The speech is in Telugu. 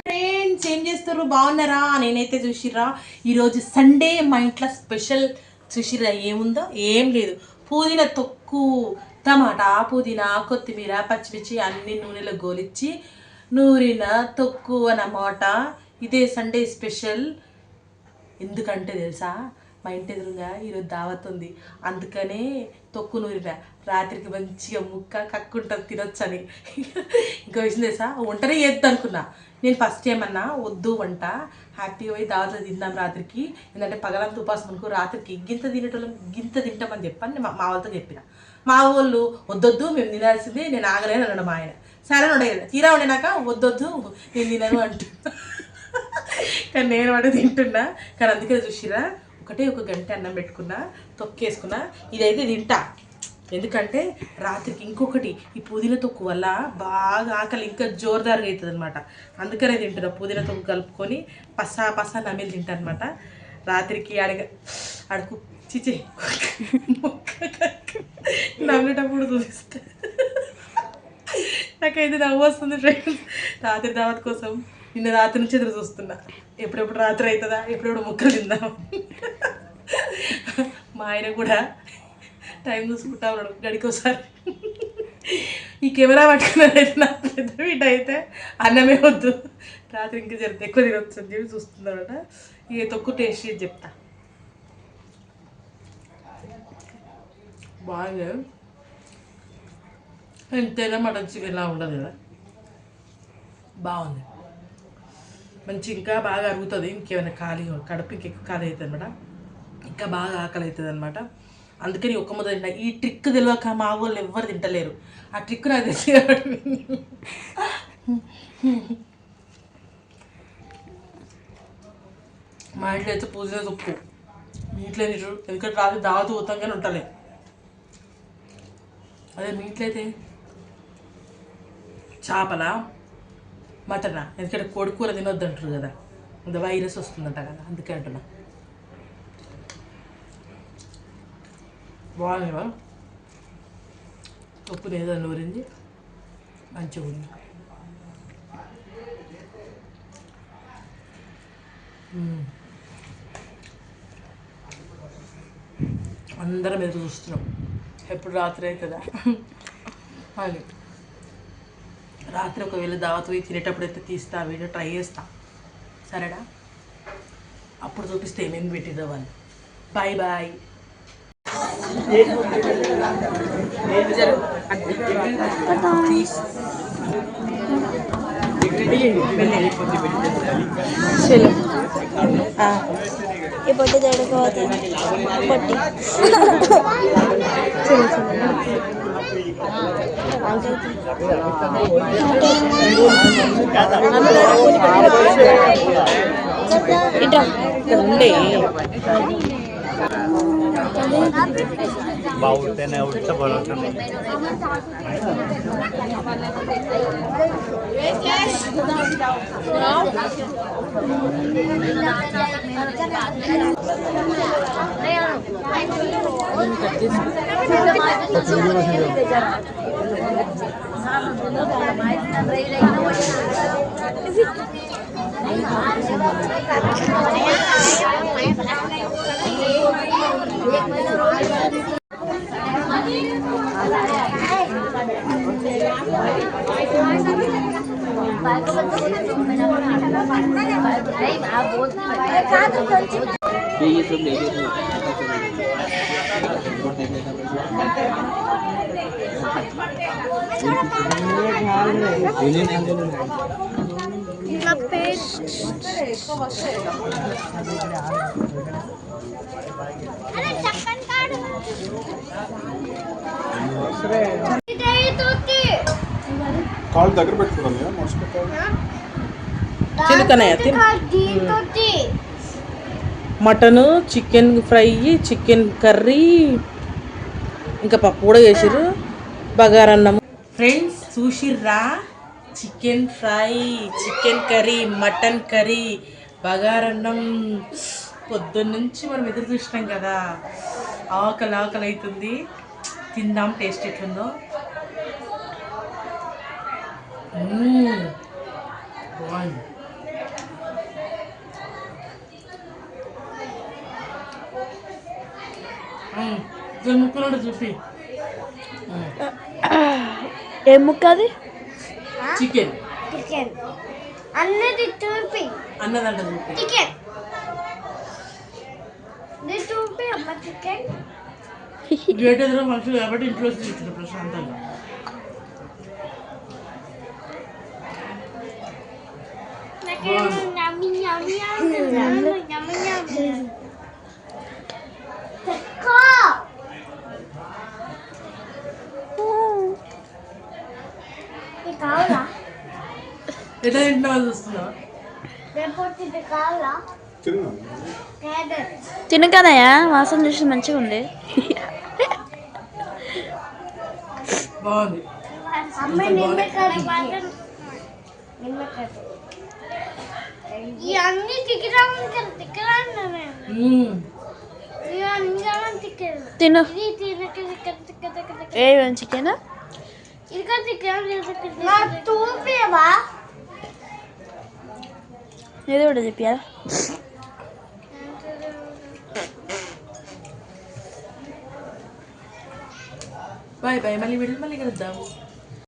ఫ్రెండ్స్ ఏం చేస్తారు బాగున్నారా? నేనైతే చూసిర్రా. ఈరోజు సండే మా ఇంట్లో స్పెషల్ చూసిర్రా ఏముందో? ఏం లేదు. పుదీనా తొక్కు. టమాటా పుదీనా కొత్తిమీర పచ్చిమిర్చి అన్ని నూనెలో గోలిచ్చి నూరిన తొక్కు అన్నమాట. ఇదే సండే స్పెషల్ ఎందుకంటే తెలుసా? మా ఇంటి ఎదురుగా ఈరోజు దావత్ ఉంది. అందుకనే తొక్కు నూరిన. రాత్రికి మంచిగా ముక్క కక్కుంటుంది తినొచ్చని. ఇంకో విషయం తెలుసా? వంటనే చేద్దాం అనుకున్నా. నేను ఫస్ట్ ఏమన్నా వద్దు వంట. హ్యాపీగా పోయి దావత్లో తిందాం రాత్రికి. ఎందుకంటే పగలంతా ఉపాసం అనుకో రాత్రికి గింత తినేటోళ్ళం గింత తింటామని చెప్పని మా మావాళ్ళతో చెప్పిన. మా వాళ్ళు వద్దొద్దు మేము తినాల్సిందే నేను ఆగలేను అన్నాడు మా ఆయన. సరే ఉండే తీరా ఉండినాక వద్దొద్దు నేను తినను అంటున్నా కానీ నేను వాడు తింటున్నా. కానీ అందుకే చూసిరా ఒకటే ఒక గంట అన్నం పెట్టుకున్నా తొక్కేసుకున్నా ఇదైతే తింటా. ఎందుకంటే రాత్రికి ఇంకొకటి ఈ పుదీనా తొక్కు వల్ల బాగా ఆకలి ఇంకా జోరుదారుగా అవుతుంది అనమాట అందుకనే తింటున్నా పుదీనా తొక్కు కలుపుకొని పసా పసా నమిలి తింటా అనమాట రాత్రికి అడగ అడుగు చిచి నవ్వేటప్పుడు చూపిస్తా. నాకైతే నవ్వు వస్తుంది ఫ్రెండ్స్ రాత్రి దావత్ కోసం నిన్న రాత్రి నుంచి ఎదురు చూస్తున్నా. ఎప్పుడెప్పుడు రాత్రి అవుతుందా? ఎప్పుడెప్పుడు ముక్కలు తిందాం? మా ఆయన కూడా టైం చూసుకుంటా ఉన్నాడు గడికోసారి ఈ కెమెరా పట్టుకున్నారైతే నా పెద్ద వీట అయితే అన్నమే వద్దు. రాత్రి ఇంకా జరిగితే ఎక్కువ తినొచ్చు అని చెప్పి చూస్తున్నాడట. ఇక తొక్కు టేస్ట్ చేసి చెప్తా. బాగా ఎంతైనా మటన్ చికెన్ ఇలా ఉండదు కదా. బాగుంది. మంచి ఇంకా బాగా అరుగుతుంది. ఇంకేమైనా ఖాళీ కడుపు ఇంకెక్కువ ఖాళీ అవుతుంది అనమాట ఇంకా బాగా ఆకలి అవుతుంది అనమాట అందుకని ఒక్క ముద్ద తింటా. ఈ ట్రిక్ తెలియక మా వాళ్ళు ఎవ్వరు తింటలేరు. ఆ ట్రిక్ నాకు తెలిసి మా ఇంట్లో అయితే పూజ ఉప్పు. మీ ఇంట్లో నీరు ఎందుకంటే రాత్రి దావతు పోతాం ఉంటలే. అదే మీ ఇంట్లో అయితే? చేపల? మటనా ఎందుకంటే కోడి కూర తినొద్దు అంటారు కదా. అంత వైరస్ వస్తుందంట కదా అందుకే అంటున్నా. బాగుంది ఉప్పు లేదా నూరింది. మంచిగా ఉంది. అందరం ఎదురు చూస్తున్నాం. ఎప్పుడు రాత్రి అవుతుందా? అది రాత్రి ఒకవేళ దావత్ పోయి తినేటప్పుడు అయితే తీస్తా వీడియో ట్రై చేస్తా. సరేనా? అప్పుడు చూపిస్తే ఏమేమి పెట్టిద్దాం వాళ్ళు. Bye bye. ఈ పొట్టి తడుకోవద్దు. పొట్టి. ఇటా ఉండే బాగుంటేనే ఉల్ట పడుతుంది मी करतेच ये सब लेके तो- కాళ్ళు దగ్గర పెట్టుకోవాలి మర్చిపోతావు చిలుకనయ్య mutton chicken fry chicken curry ఇంకా పప్పు కూడా చేసిర్రు. బగారన్నము. Friends చూసిర్రా? Chicken fry chicken curry mutton curry బగారన్నం. పొద్దున్నుంచి మనం ఎదురు చూసినాం కదా. ఆకలి ఆకలి అవుతుంది తిందాం టేస్ట్ ఎట్లుందో. బాగుంది మ్మ్. ఇద్దరు ముక్కలు చూపి ఏం ముక్క అది చికెన్ చికెన్ అన్నది చూపి అన్నదంట చూపి చికెన్ ఇది చూపి అమ్మ చికెన్ గేట్ ఎదురు మనుషులు కాబట్టి ఇంట్లో చూపించిన ప్రశాంతంగా నాకేమో కావాలా? ఎట్లా తింటున్నావా తిను. కదయ్యా వాసన చూసి మంచిగా ఉంది. బాగుంది. తిను. ఏ చికెన్? ఇదిగో తిక్క నా తూపేవా ఇది కూడా చెప్పారా బాయ్ బాయ్